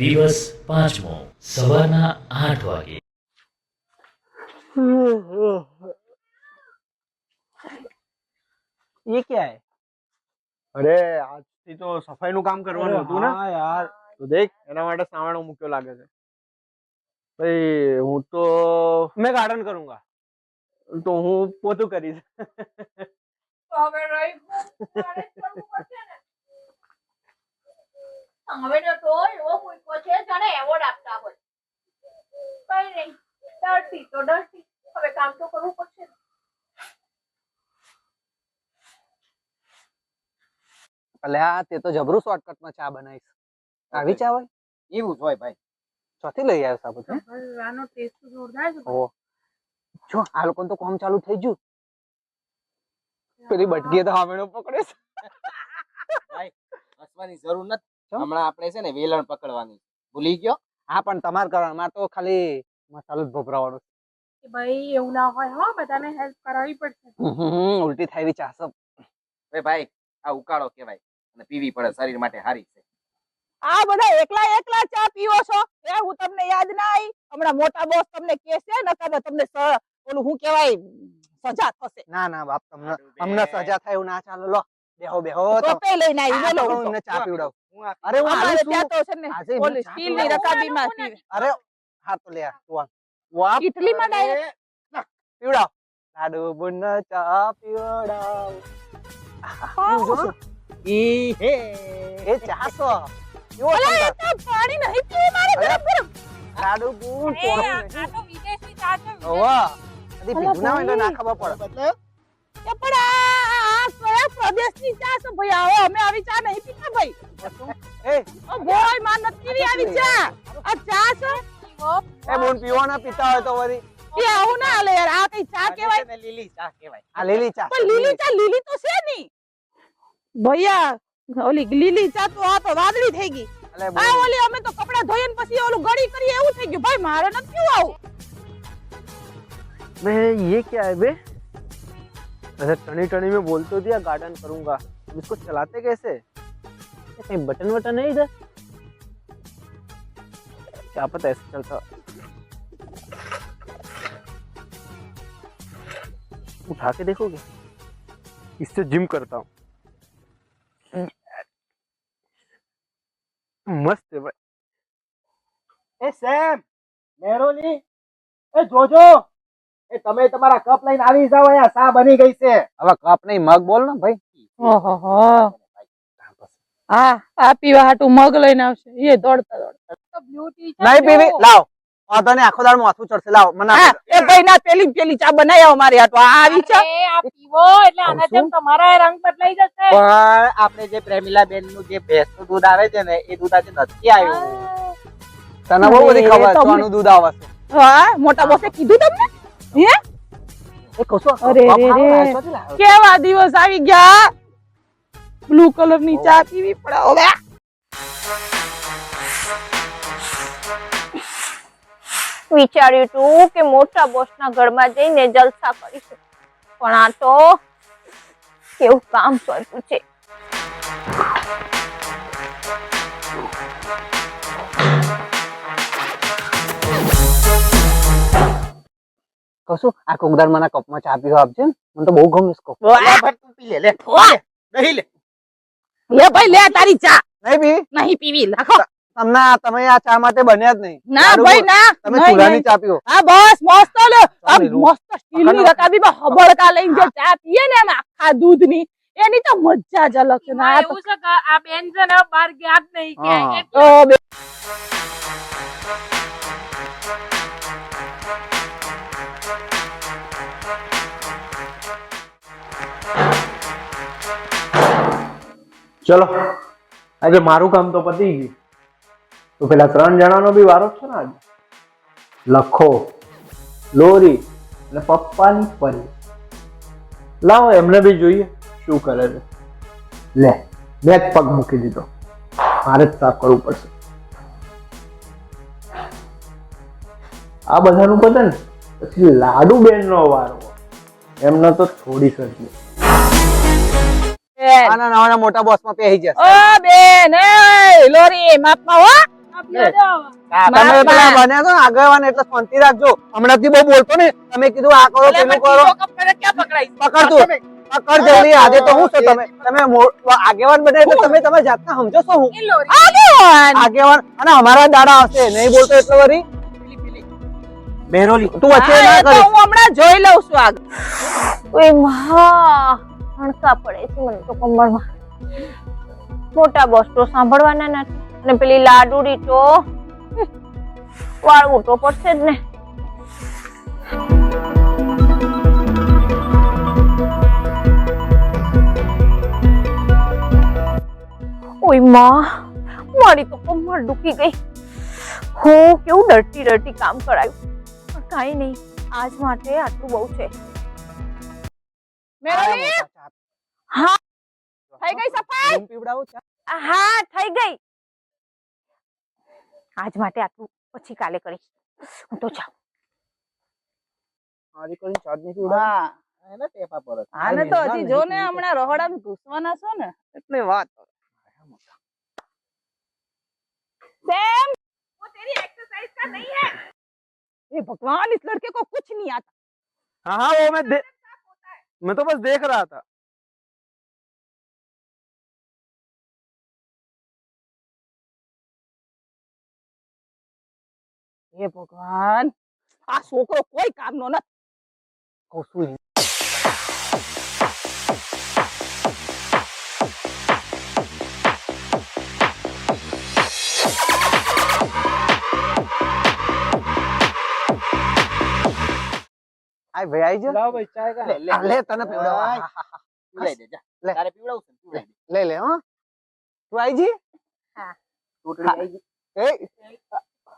દિવસ પાંચમો સવારના આઠ વાગે ये क्या है અરે આજથી તો સફાઈનું કામ કરવાનું હતું ને हाँ यार તો દેખ એના માટે સાવણો મૂક્યો લાગે છે ભાઈ હું તો मैं गार्डन करूंगा તો હું પોતું કરીશ તો હવે રહી હવે તો એવો મૂક્યો છે જાણે એવોર્ડ આપતા હોય. કઈ નહીં ડરતી તો ડરતી. હવે કામ તો કરવું પડશે. અલ્યા તે તો જબરું શોર્ટકટમાં ચા બનાવીશ. આવી ચા હોય? એવું જ હોય ભાઈ. ચોથી લઈ આવ્યો સાબુ છે આનો ટેસ્ટ જોરદાર છે ઓ જો આ લોકો તો કામ ચાલુ થઈ ગયું. પેલી બટકીએ તો હામેણો પકડે છે. હસવાની જરૂર નથી? હમણાં આપણે છે ને વેલણ પકડવાની. ભૂલી ગયો? હા પણ તમારે કરવાનું મારે તો ખાલી મસાલો જ ભભરાવાનો ભાઈ એવું ના હોય હો બધાને હેલ્પ કરાવવી પડશે. ઉલટી થાય એવી ચા એ ભાઈ આ ઉકાળો કહેવાય. અને પીવી પડે શરીર માટે હારી છે. આ બધા એકલા એકલા ચા પીવો છો? એ હું તમને યાદ ના આવી હમણાં મોટા બોસ તમને કહેશે નકર તમને ઓલું હું કહેવાય સજા થશે. ના ના બાપ તમને અમને સજા થાય એવું ના ચાલો. લો બેહો બેહો તો પે લઈને આવી બોલો હું ચા પીવડાવ. અરે હું છું. ત્યાં તો છે ને ઓલી ચા સ્ટીલની પીવડાવું. રકાબીમાં અરે હા તો લે આ, તું આ. વાહ, ઇટલીમાં direct પીવડાવ. લાડુ બુન ચા પીવડાવ. પીવજો ઈ હે. એ ચાસો છો એ તો પાણી નહીં પીવું મારે ગરમ ગરમ. લાડુ બુન તો વિદેશી ચા છે વાહ અદી પીધું ના હોય તો ના ખબર પડે. એ પણ આ આ પ્રદેશની ચા છે ભાઈ. આવો અમે આવી ચા નહીં પીતા ભાઈ. એ ઓ ભાઈ માં નથી પીવી આવી ચા. આ ચા છે? એ બોન પીવો પીતા હોય તો વરી એ આવું ના હાલે યાર. આ કઈ ચા કહેવાય? લીલી ચા કહેવાય. આ લીલી ચા. પણ લીલી ચા લીલી તો છે નહીં. ભૈયા ઓલી લીલી ચા તો આ તો વાદળી થઈ ગઈ. આ ઓલી અમે તો કપડા ધોઈ ને પછી ઓલું ગળી કરીએ એવું થઈ ગયું. ભાઈ મારે નથી આવું. બે યે ક્યા હે બે? अच्छा, वैसे टनी टनी में बोल तो दिया गार्डन करूँगा। अब इसको चलाते कैसे? कहीं बटन वटन है इधर? क्या पता ऐसे चलता उठा के देखोगे? इससे जिम करता हूँ। मस्त है भाई। ए, सैम! मेरोली! ए, जोजो! એ તમે તમારા કપ લઈને આવી જાવ અહીંયા ચા બની ગઈ છે. હવે કપ નહીં મગ બોલ ને ભાઈ. ઓહો હા. આ પીવા હાટું મગ લઈને આવશે. એ દોડતા દોડતા. નહીં પીવી લાવ. વાંધો આખો દાળ માથું ચડશે. લાવ મને એ ભાઈ ના પેલી પેલી ચા બનાવી આવો મારી હાટું. આ આવી છે આ પીવો એટલે આના જેમ તમારા રંગ બદલાઈ જશે. પણ આપણે જે પ્રેમિલા બેનનું જે ભેંસનું દૂધ આવે છે ને એ દૂધ આજે નથી આવ્યું. તને બહુ બધી ખબર છે દૂધ આવે છે હા મોટા બોસે કીધું તમને? હે? અરે રે રે. કેવા દિવસ આવી ગયા? બ્લુ કલરની ચા પીવી પડે હવે. વિચાર્યું તું કે મોટા બોસના ઘરમાં જઈને જલસા કરીશું. પણ આ તો કેવું કામ કર્યું છે. છું, આ કોકદાર મને કપમાં ચા પીવા આપજે મને તો બહુ ગમે છે કપ લે પી લે લે. દહીં લે. લે ભાઈ લે તારી ચા. નહીં પી? નહીં પીવી લખો. તમને તમે આ ચા માટે બન્યા જ નહીં. ના ભાઈ ના. તમે નહીં, ચૂલાની ચા પીઓ. હા બસ મસ્ત લે. મસ્ત સ્ટીલની રકાબીમાં હબળકા લઈને જો ચા પીએ ને એમ આખા દૂધની એની તો મજા જ અલગ છે. ના આ એવું છે કે આ બેન છે ને બહાર ગયા જ નહીં. કે ચલો. આજે મારું કામ તો પતી ગયું. તો પેલા ત્રણ જણાનો બી વારો છે ને આજે. લખો, લોરી અને પપ્પાની પરી લાવો, એમને બી જોઈએ શું કરે છે. લે, બે જ પગ મૂકી દીધો. મારે જ સાફ કરવું પડશે. આ બધાનું પતે ને, પછી લાડુ બેન નો વારો. એમને તો થોડી સર્જી. આના મોટા બોસમાં પહેરી જશે. ઓ બેન એ લોરી માપમાં હો. તમે તમે પેલા બન્યા છો ને એટલે શાંતિ રાખજો. હમણાંથી બહુ બોલતો ને તમે કીધું આ કરો પેલું કરો. પકડ પકડ જલ્દી આજે તો હું છો તમે. તમે આગેવાન બને એટલે તમે તમે જાતને સમજો છો હું. આગેવાન. આગેવાન. અને અમારા દાડા આવશે નહીં બોલતો એટલો વરી. બેરોલી તું વચ્ચે ના એ હું હમણાં જોઈ લઉં છું ઓય મહા. હણકા પડે છે મને તો કમરમાં. મોટા બોસ તો સાંભળવાના નથી. અને પેલી લાડુડી તો વાળવું તો પડશે જ ને. ઓયમાં, મારી તો કમર દુખી ગઈ. હું કેવું ડરતી ડરતી કામ કરાયું. પણ કાંઈ નહીં, આજ માટે આટલું બહુ છે. હા થઈ ગઈ સફાઈ ધૂમ પીવડાવું ચા? હા થઈ ગઈ આજ માટે આટલું પછી કાલે કરીશ હું તો જાઉં મારી કરીને ચા જ નહીં પીવડાવી. હા એના ટેપા પર જ. આને તો મેં હજી ના જો નથી ને પીધું. હમણાં રહોડામાં ઘૂસવાના છો ને એટલે વાત सेम वो तेरी एक्सरसाइज का नहीं है ये भगवान इस लड़के को कुछ नहीं आता हाँ हाँ वो मैं दे... मैं तो बस देख रहा था हे ભગવાન આ છોકરો કોઈ કામનો નથી કહું છું એને. આય ભાઈ આઈ જા લાવ ભાઈ ચાય કા લે, લે, લે તને પીવડાવવા. આય. હા, હા, હા. પીવડાઈ દે જા લે. તારે પીવડાવું છે ને, પીવડાઈ દે. લે લે હો તું આઈ જી ટોટલી આઈ ગઈ. એ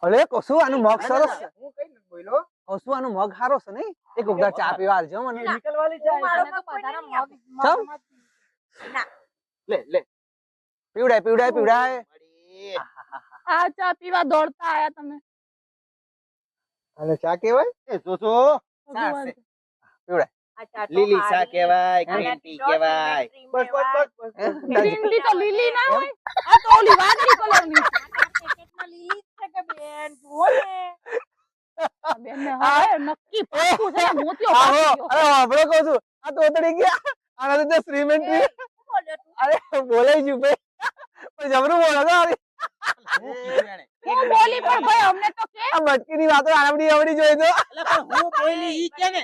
અરે કશું આનું મગ સરસ હું કઈ ન બોલ્યો. કશું આનું મગ હારો છે નહીં? એક ઉગડા ચા પીવા આલજો મને. નિકલવાલી મગ ચમ. લે લે. પીવડાય પીવડાય પીવડાય. આ ચા પીવા દોડતા આયા તમે. અને ચા કેવાય એ જો જો. પીવડાય. લીલી ચા કેવાય ગ્રીન ટી કેવાય બસ બસ બસ. ટી તો લીલી ના હોય. આ તો ઓલી વાદળી કલરની છે બેનને હવે નક્કી પાક્કું છે ને મોતિયો આવો, પાકી ગયો. અરે આપણે કહું છું આ તો ઉતરી ગયા આના તો શ્રીમેન્ટ અરે બોલાઈ જુ ભાઈ પણ જબરું બોલે છો અરે બોલી પણ ભાઈ અમને તો કે આ મટકીની વાતો આરબડી આવડી જોઈ તો એટલે પણ હું બોલી ઈ કે ને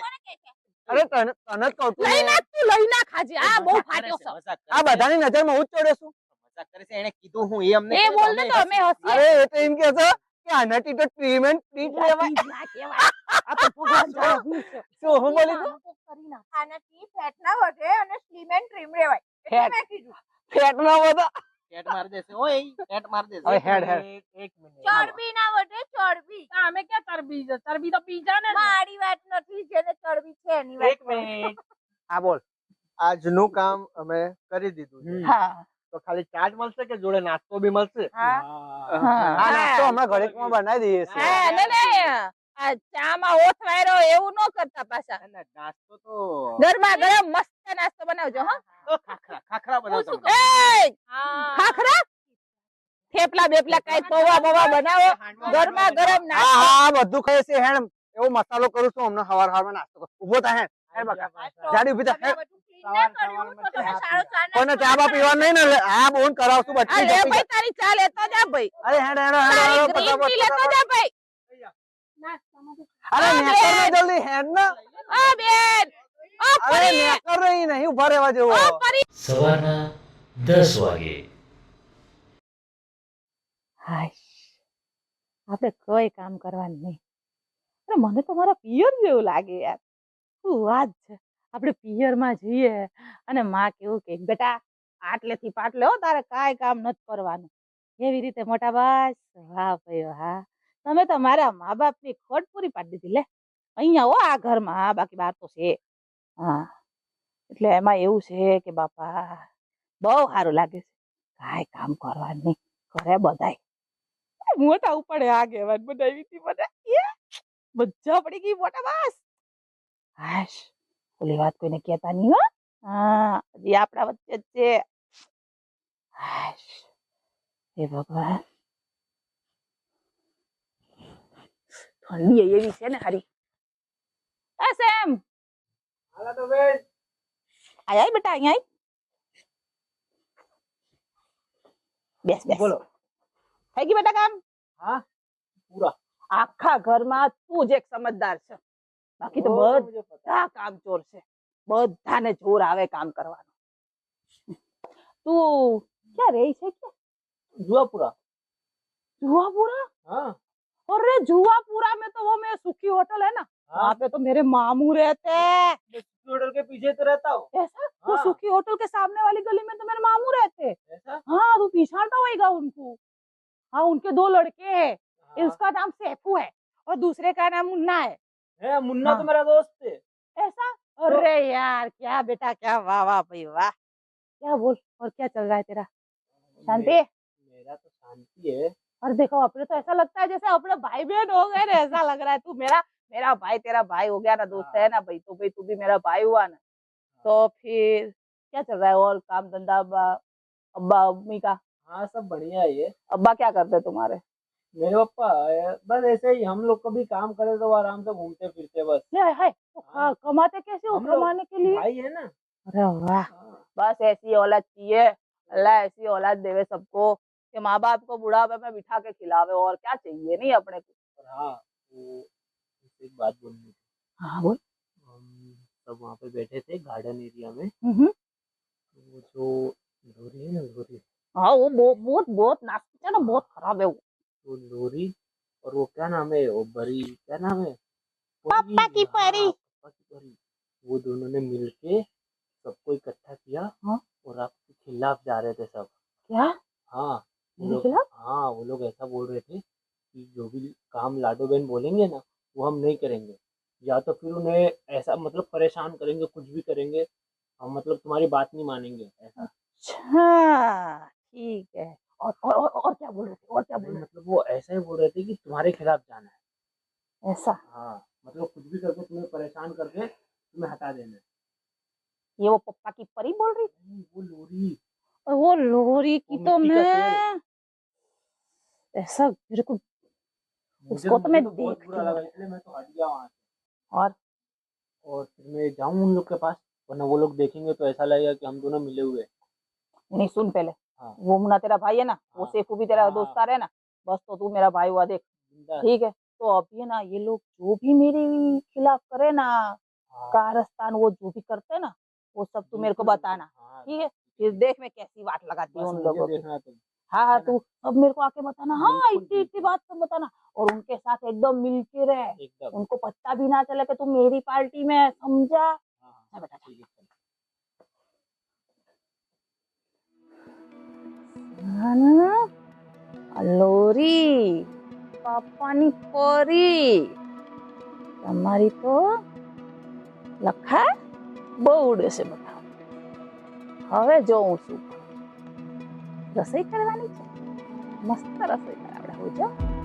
અરે તને તને કહું લઈ નાખ તું લઈ નાખ આજે આ બહુ ફાટ્યો છે, છે આ બધાની નજરમાં હું જ ચોડ્યો છું મજાક કરે છે. એને કીધું હું એ અમને એ બોલ ને તો અમે હસીએ. અરે એ તો એમ કે છે કે આનાથી તો ટ્રીટમેન્ટ ટ્રીટ લેવા ના. આ તો હું છે. શું હું બોલી તું આનાથી ફેટ ના વધે અને સ્લીમ એન્ડ ટ્રીમ રહેવાય. ફેટ. મેં કીધું. ફેટ ના વધે? ફેટ માર દેશે. ઓય ફેટ માર દેશે. હવે હેડ, હેડ. એક મિનિટ ચરબી ના વધે ચરબી. અમે ક્યાં ચરબી છે? ચરબી તો પીઝા ને મારી વાત નથી જેને ચરબી છે એની વાત એક મિનિટ. હા બોલ. આજનું કામ અમે કરી દીધું હા. તો ખાલી ચાર્જ મળશે કે જોડે નાસ્તો બી મળશે? હા. નાસ્તો હમણાં ઘરે બનાવી દઈએ છીએ. હા ને ને આ ચામાં ઓથ વાયરો એવું ન કરતા પાછા. નાસ્તો તો ગરમા ગરમ મસ્ત નાસ્તો બનાવજો હા. ખાખરા ખાખરા બનાવતો એ ખાખરા? થેપલા બેપલા કઈ પૌવા બવા બનાવો. ગરમા ગરમ નાસ્તો. હા બધું ખાય છે હેણ. એવો મસાલો કરું છું હમણાં હવાર હવારમાં નાસ્તો ઊભો ઊભો થા હેડ હેડ બકા. જાડી ઊભી થા તમે હેડ બધું clean ના કર્યું તો તમે સારો ચા બા પીવા નહીં ને આ બોન કરાવશું બચ્ચી અરે ભાઈ તારી ચા લેતો જા ભાઈ. અરે હેડ હેડ હેડ લેતો જા ભાઈ. અરે નેકર ને જલ્દી હેડ ને. ઓ બેન. ઓ પરી. નેકર નહીં નહીં ઊભા રહેવા જેવો. ઓ પરી. સવારના 10 વાગે. હાય આપણે કોઈ કામ કરવાનું નહીં. મને તો મારા પિયર જેવું લાગે યાર. શું વાત છે. આપણે પિયરમાં જઈએ અને માં કેવું કે, બેટા, આટલેથી પાટલે હો, તારે કાંઈ કામ નથી કરવાનું. એવી રીતે મોટા બસ વાહ ભાઈ વાહ, તમે તો મારા મા બાપની ખોટ પૂરી પાડી દીધી, લે. અહીંયા હો આ ઘરમાં હા બાકી બહાર તો છે. હા. એટલે એમાં એવું છે કે, બાપા, બહુ સારું લાગે છે. કાંઈ કામ કરવાનું ઘરે બધાય. મોટા ઉપાડે આ કહેવાય બનાવી હતી મને. મજા પડી ગઈ મોટા બસ હાશ. ઓલી વાત કોઈને કહેતા નહીં હો હા હજી આપણા વચ્ચે જ છે હાશ હે ભગવાન ઠંડી એવી છે ને હારી એ સેમ હાલો તો બેન આય આય બેટા અહીંયા આય બેસ બેસ બોલો થઈ ગઈ બેટા કામ હા પૂરા આખા ઘરમાં તું જ એક સમજદાર છે બાકી તો वो तो બધા मुझे पता બધા કામ ચોર છે બધાને જોર આવે કામ કરવાનું તું ક્યાં રહી છે કે है। जुआपुरा जुआपुरा हाँ अरे जुआपुरा में तो वो मेरा सुखी होटल है ना वहाँ हाँ पे तो मेरे मामू रहते हैं होटल के पीछे तो रहता हूँ ऐसा वो हाँ। सुखी होटल के सामने वाली गली में तो मेरे मामू रहते हैं ऐसा हाँ तू पीछाड़ता होएगा उनको हाँ उनके दो लड़के हैं हाँ। उसका नाम सैफू है और दूसरे का नाम मुन्ना है है मुन्ना हाँ। तो मेरा दोस्त है। ऐसा? अरे यार क्या बेटा क्या वाह वाह भाई वाह। क्या बोल और क्या चल रहा है तेरा? शांति मे- मेरा तो शांति है। और देखो अपने तो ऐसा लगता है जैसे अपने भाई बहन हो गए ना ऐसा लग रहा है। तू मेरा मेरा भाई तेरा भाई हो गया ना दोस्त है ना भाई तो भाई तू भी मेरा भाई हुआ ना। तो फिर क्या चल रहा है और काम धंधा अब्बा अब्बा अम्मी का? हाँ सब बढ़िया है ये। अब्बा क्या करते हैं तुम्हारे? मेरे पापा बस ऐसे ही हम लोग कभी काम करे तो आराम से घूमते फिरते बस। ले हाय तो हाँ। कमाते कैसे हो कमाने के लिए? भाई है ना। अरे वाह हाँ। बस ऐसी औलाद चाहिए अल्लाह ऐसी औलाद देवे सबको कि माँ बाप को बुढ़ापे में बिठा के खिलावे और क्या चाहिए नहीं अपने को? हाँ वो एक बात बोलनी थी। हाँ बोल। हम सब वहाँ पे बैठे थे गार्डन एरिया में। हम्म। तो वो जो लोरी है ना लोरी हाँ वो बहुत बहुत बहुत नास्तिक है ना बहुत खराब है वो। वो लोरी और वो क्या नाम है? वो बरी क्या नाम है? पापा की परी। पापा की परी वो दोनों ने मिलके सबको इकट्ठा किया हाँ। और आपके खिलाफ जा रहे थे सब। क्या? हाँ वो लोग हाँ वो लोग ऐसा बोल रहे थे कि जो भी काम लाडो बहन बोलेंगे ना वो हम नहीं करेंगे। या तो फिर उन्हें ऐसा मतलब परेशान करेंगे कुछ भी करेंगे हम मतलब तुम्हारी बात नहीं मानेंगे ऐसा। अच्छा ठीक है और और और, और क्या बोल रहे थे और क्या बोल रहे मतलब वो ऐसा ही बोल रहे थे कि तुम्हारे खिलाफ जाना है। ऐसा? हाँ मतलब कुछ भी करके तुम्हें परेशान करके तुम्हें हटा देना है। ये वो पप्पा की परी बोल रही? थी वो लोरी। वो लोरी की वो तो मैं ऐसा मेरे को उसको तो मैं लगा इसलिए मैं तो हट गया वहाँ से। और? और फिर मैं जाऊँ उन लोग के पास वरना वो लोग देखेंगे तो ऐसा लगेगा कि हम दोनों मिले हुए नहीं सुन पहले। हाँ। वो मुन्ना तेरा भाई है ना हाँ। वो। सेफू भी तेरा हाँ, दोस्तार है ना बस तो तू मेरा भाई हुआ देख। ठीक है तो अभी ना ये लोग जो भी मेरे खिलाफ करे ना हाँ, कारस्तान वो जो भी करते ना वो सब तू मेरे को बताना। हाँ, ठीक है फिर देख मैं कैसी बात लगाती हूँ उन लोगों की। हाँ हाँ तू अब मेरे को आके बताना। हाँ इतनी इतनी बात सब बताना। और उनके साथ एकदम मिलके रहे। एकदम। उनको पता भी ना चले कि तू मेरी पार्टी में समझा? हाँ, बेटा, પરી પાપાની પરી તમારી તો લખા બહુ ઉડે બધા હવે જોઉં છું રસોઈ કરવાની છે? મસ્ત રસોઈ કરાવડાવું છું.